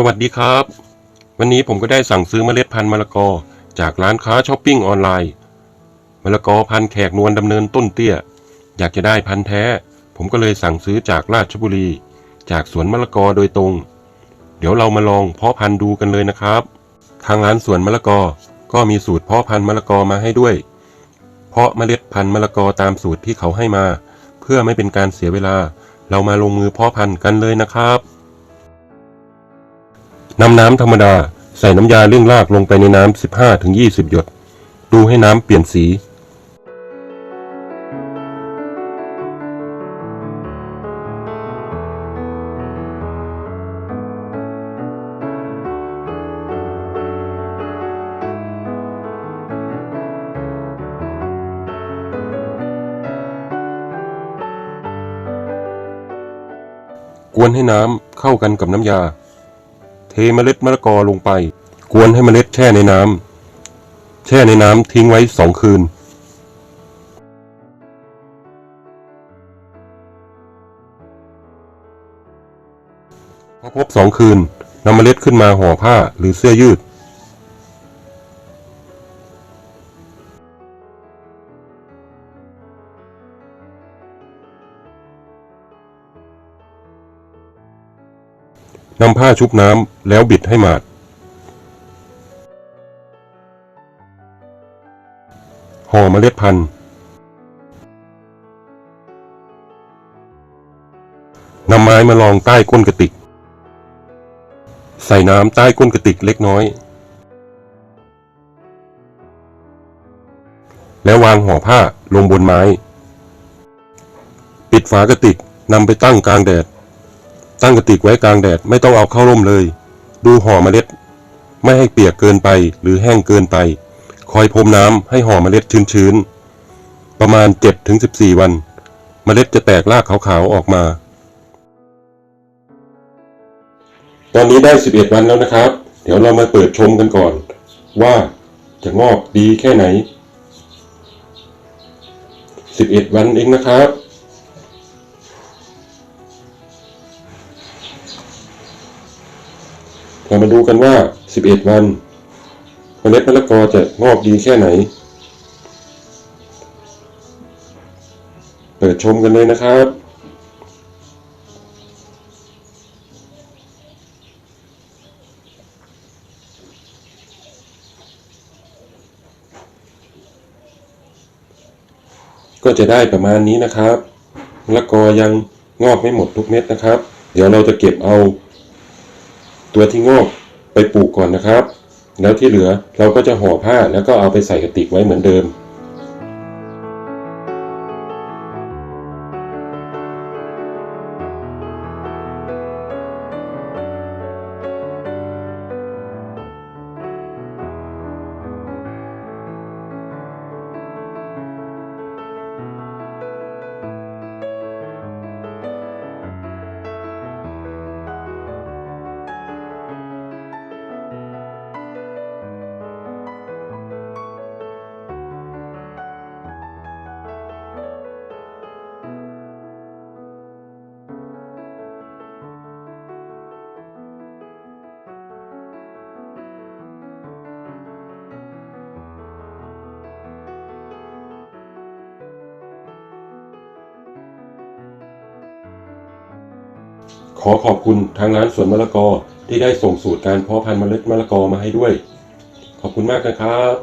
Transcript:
สวัสดีครับ วันนี้ผมก็ได้สั่งซื้อเมล็ดพันธุ์มะละกอ จากร้านค้าช้อปปิ้งออนไลน์มะละกอพันธุ์แขกนวลดำเนินต้นเตี้ย อยากจะได้พันธุ์แท้ ผมก็เลยสั่งซื้อจากราชบุรี จากสวนมะละกอโดยตรง เดี๋ยวเรามาลองเพาะพันธุ์ดูกันเลยนะครับ ทางร้านสวนมะละกอก็มีสูตรเพาะพันธุ์มะละกอมาให้ด้วย เพาะเมล็ดพันธุ์มะละกอตามสูตรที่เขาให้มา เพื่อไม่เป็นการเสียเวลา เรามาลงมือเพาะพันธุ์กันเลยนะครับ นำน้ำธรรมดาใส่น้ำยาเร่องรากลงไปในน้ำ 15-20 หยด ดูให้น้ำเปลี่ยนสี กวนให้น้ำเข้ากันกับน้ำยา เทเมล็ดมะละกอลงไป กวนให้เมล็ดแช่ในน้ำแช่ในน้ำทิ้งไว้สองคืน พอครบสองคืนนำเมล็ดขึ้นมาห่อผ้าหรือเสื้อยืด นำผ้าชุบน้ำแล้วบิดให้หมาด ห่อเมล็ดพันธุ์ นำไม้มาลองใต้ก้นกระติก ใส่น้ำใต้ก้นกระติกเล็กน้อย แล้ววางห่อผ้าลงบนไม้ ปิดฝากระติกนำไปตั้งกลางแดด ตั้งกระติกไว้กลางแดดไม่ต้องเอาเข้าร่มเลย ดูห่อเมล็ด ไม่ให้เปียกเกินไปหรือแห้งเกินไป คอยพรมน้ำให้ห่อเมล็ดชื้นๆ ประมาณ 7-14 วัน เมล็ดจะแตกรากขาวๆออกมา ตอนนี้ได้ 11 วันแล้วนะครับ เดี๋ยวเรามาเปิดชมกันก่อน ว่าจะงอกดีแค่ไหน 11 วันเองนะครับ เรามาดูกันว่า 11 วันเมล็ดมะละกอจะงอกดีแค่ไหน เปิดชมกันเลยนะครับก็จะได้ประมาณนี้นะครับ มะละกอยังงอกไม่หมดทุกเม็ดนะครับ เดี๋ยวเราจะเก็บเอา ตัวที่งอกไปปลูกก่อนนะครับ แล้วที่เหลือเราก็จะห่อผ้าแล้วก็เอาไปใส่กระติกไว้เหมือนเดิม ขอขอบคุณทางร้านสวนมะละกอที่ได้ส่งสูตรการเพาะพันธุ์เมล็ดมะละกอมาให้ด้วย ขอบคุณมากนะครับ